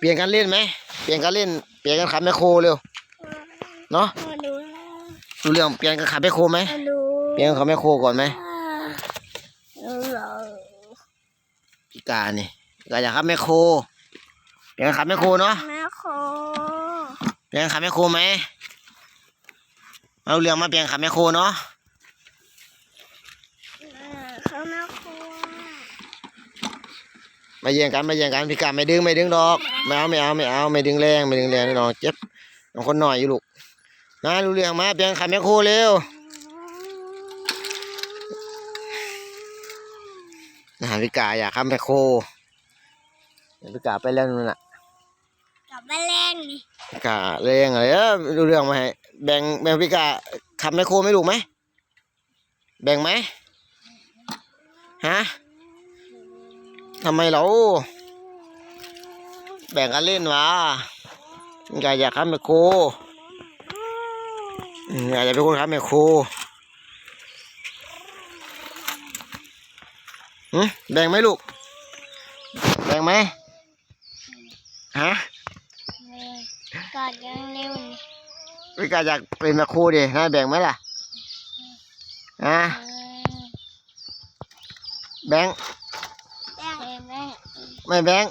เปลี่ยนกันเล่นไหมเปลี่ยนกันเล่น เปลี่ยนกันขับแมคโครเร็ว เนาะมาดูรู้เรื่องเปลี่ยนกันขับแมคโครไหมมาดูเปลี่ยนกันขับแมคโครก่อนไหมดูเหรอพี่กานี่พี่กาอยากขับแมคโคร เปลี่ยนกันขับแมคโครเนาะแม่โคเปลี่ยนกันขับแมคโครไหมเอาเรื่องมาเปลี่ยนกันขับแมคโครเนาะ เขาแม่โค มาแย่งกันมาแย่งกันพี่กาไม่ดึงไม่ดึงดอกไม่เอาไม่เอาไม่เอาไม่ดึงแรงไม่ดึงแรงแน่นอนเจ็บน้องคนหน่อยอยู่ลูกนะรู้เรื่องมาเปลี่ยนกันขับแมคโครเร็วนะพี่กาอยากขับแมคโครเดี๋ยวพี่กาไปแล้วนู่นน่ะกลับมาเล่นนี่กะเรื่องอะไรเออดูเรื่องมาให้แบ่งแบ่งพี่กะขับไมคโครไม่ถูกไหมแบ่งไหมฮะ ทำไมเราแบ่งกันเล่นวะพี่กะอยากขับไมคโครอืมอยากจะเป็นคนขับไมคโครหืมแบ่งไหมลูก แบ่งไหมฮะกอดยังเร็วนี่พี่กาอยากเป็นแม่ครูดิให้แบ่งไหมล่ะอะแบ่ง แม่แม่ไม่แบ่ง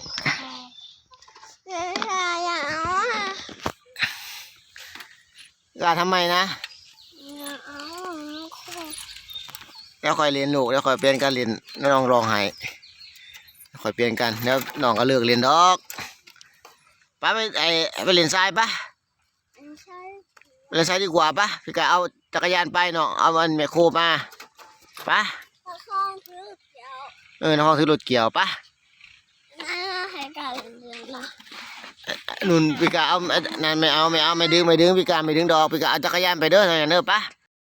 แม่อย่าเอาอะกาทำไมนะอย่าเอาโคแล้วคอยเรียนลูกแล้วคอยเปลี่ยนการเรียนแล้วน้องร้องไห้คอยเปลี่ยนกันแล้วน้องก็เลิกเรียนดอกป้าไปไอไปเรียนทรายปะไม่ใช่ไปเรียนทรายดีกว่าปะพี่กาเอาจักรยานไปน้องเอามันแม่ครูมาปะตะข้องคือเดี๋ยว เออน้องถือรถเกี่ยวปะน่าให้การเรียนนะนุ่นพี่กาเอานั่นไม่เอาไม่เอาไม่ดึงไม่ดึงพี่กาไม่ดึงดอกพี่กาเอาจักรยานไปเด้อนั่นนะเด้อปะไ